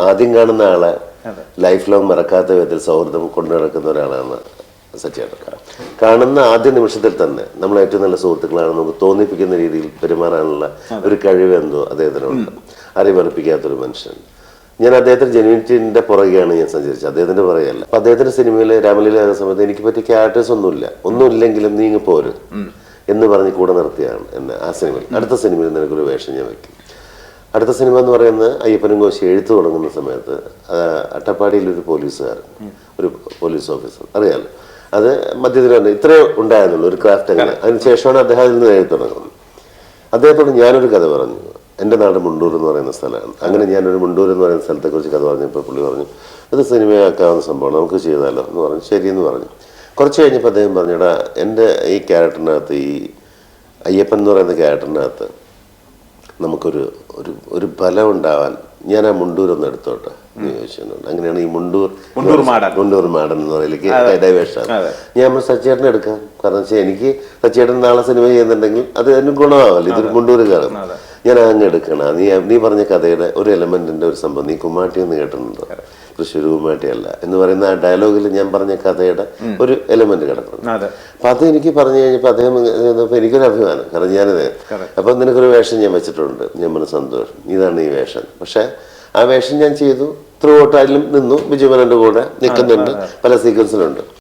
ആദ്യം കാണുന്ന ആളെ ലൈഫ് ലോങ് മറക്കാത്ത വിധത്തിൽ സൗഹൃദം കൊണ്ടു നടക്കുന്ന ഒരാളാണ് സച്ചേട്ടൻ കാണുന്ന ആദ്യ നിമിഷത്തിൽ തന്നെ നമ്മൾ ഏറ്റവും നല്ല സുഹൃത്തുക്കളാണ് നമുക്ക് തോന്നിപ്പിക്കുന്ന രീതിയിൽ പെരുമാറാനുള്ള ഒരു കഴിവ് എന്തോ അദ്ദേഹത്തിനുണ്ട്. അറിവറിപ്പിക്കാത്തൊരു മനുഷ്യൻ. ഞാൻ അദ്ദേഹത്തിന്റെ ജെനുവിനിറ്റിന്റെ പുറകെയാണ് ഞാൻ സഞ്ചരിച്ചത്. അദ്ദേഹത്തിന്റെ പുറകെയല്ല. അപ്പൊ അദ്ദേഹത്തിന്റെ സിനിമയിലെ രാമലീല എന്ന സമയത്ത് എനിക്ക് പറ്റിയ ക്യാരക്ടേഴ്സ് ഒന്നുമില്ല. ഒന്നുമില്ലെങ്കിലും നീ ഇങ്ങ് പോര് എന്ന് പറഞ്ഞ് കൂടെ നിർത്തിയാണ് എന്നെ ആ സിനിമയിൽ. അടുത്ത സിനിമയിൽ നിനക്കൊരു വേഷം ഞാൻ വെക്കും. അടുത്ത സിനിമ എന്ന് പറയുന്നത് അയ്യപ്പനും കോശി എഴുത്തു തുടങ്ങുന്ന സമയത്ത് അട്ടപ്പാടിയിൽ ഒരു പോലീസുകാരൻ ഒരു പോലീസ് ഓഫീസർ അറിയാലോ? അത് മധ്യത്തിൽ തന്നെ ഇത്രേ ഉണ്ടായിരുന്നുള്ളൂ ഒരു ക്രാഫ്റ്റ് അങ്ങനെ അതിനുശേഷമാണ് അദ്ദേഹം അതിൽ നിന്ന് എഴുതി തുടങ്ങുന്നത്. അദ്ദേഹത്തോട് ഞാനൊരു കഥ പറഞ്ഞു. എന്റെ നാട് മുണ്ടൂർ എന്ന് പറയുന്ന സ്ഥലമാണ്. അങ്ങനെ ഞാനൊരു മുണ്ടൂർ എന്ന് പറയുന്ന സ്ഥലത്തെക്കുറിച്ച് കഥ പറഞ്ഞപ്പോൾ പുള്ളി പറഞ്ഞു അത് സിനിമയാക്കാവുന്ന സംഭവമാണ് നമുക്ക് ചെയ്താലോ? എന്ന് പറഞ്ഞു. ശരിയെന്ന് പറഞ്ഞു. കുറച്ച് കഴിഞ്ഞപ്പോൾ അദ്ദേഹം പറഞ്ഞടാ എന്റെ ഈ ക്യാരക്ടറിനകത്ത് ഈ അയ്യപ്പൻ എന്ന് പറയുന്ന ക്യാരക്ടറിനകത്ത് നമുക്കൊരു ഒരു ഒരു ബലം ഉണ്ടാവാൻ ഞാൻ ആ മുണ്ടൂർ ഒന്ന് എടുത്തോട്ടെ എന്ന് ചോദിച്ചിട്ടുണ്ട്. അങ്ങനെയാണ് ഈ മുണ്ടൂർ മുണ്ടൂർ മാടൻ. മുണ്ടൂർ മാടൻ എന്ന് പറയുന്നത് ഡൈവേഷൻ ഞാൻ സച്ചേട്ടനെ എടുക്കാം. കാരണം വെച്ചാൽ എനിക്ക് സച്ചേട്ടൻ നാളെ സിനിമ ചെയ്യുന്നുണ്ടെങ്കിൽ അത് അതിന് ഗുണമാവല്ലോ. ഇതൊരു മുണ്ടൂരുകാരൻ. ഞാൻ അങ്ങ് എടുക്കണം. നീ നീ പറഞ്ഞ കഥയുടെ ഒരു എലമെന്റിന്റെ ഒരു സംഭവം നീ കുമ്മാട്ടി എന്ന് കേട്ടിട്ടുണ്ടോ തൃശ്ശൂർ കുമ്മാട്ടി എന്ന് പറയുന്ന ആ ഡയലോഗിൽ ഞാൻ പറഞ്ഞ കഥയുടെ ഒരു എലമെന്റ് കിടക്കുന്നു. അതെ. അപ്പൊ അത് എനിക്ക് പറഞ്ഞു കഴിഞ്ഞപ്പോൾ അദ്ദേഹം എനിക്കൊരു അഭിമാനം. കാരണം ഞാനത് അപ്പൊ നിനക്കൊരു വേഷം ഞാൻ വെച്ചിട്ടുണ്ട്. ഞാൻ പറഞ്ഞ സന്തോഷം. ഇതാണ് ഈ വേഷം. പക്ഷെ ആ വേഷം ഞാൻ ചെയ്തു. ത്രൂ ഔട്ട് അതിലും നിന്നു. ബിജുമനന്റെ കൂടെ നിൽക്കുന്നുണ്ട്. പല സീക്വൻസിലുണ്ട്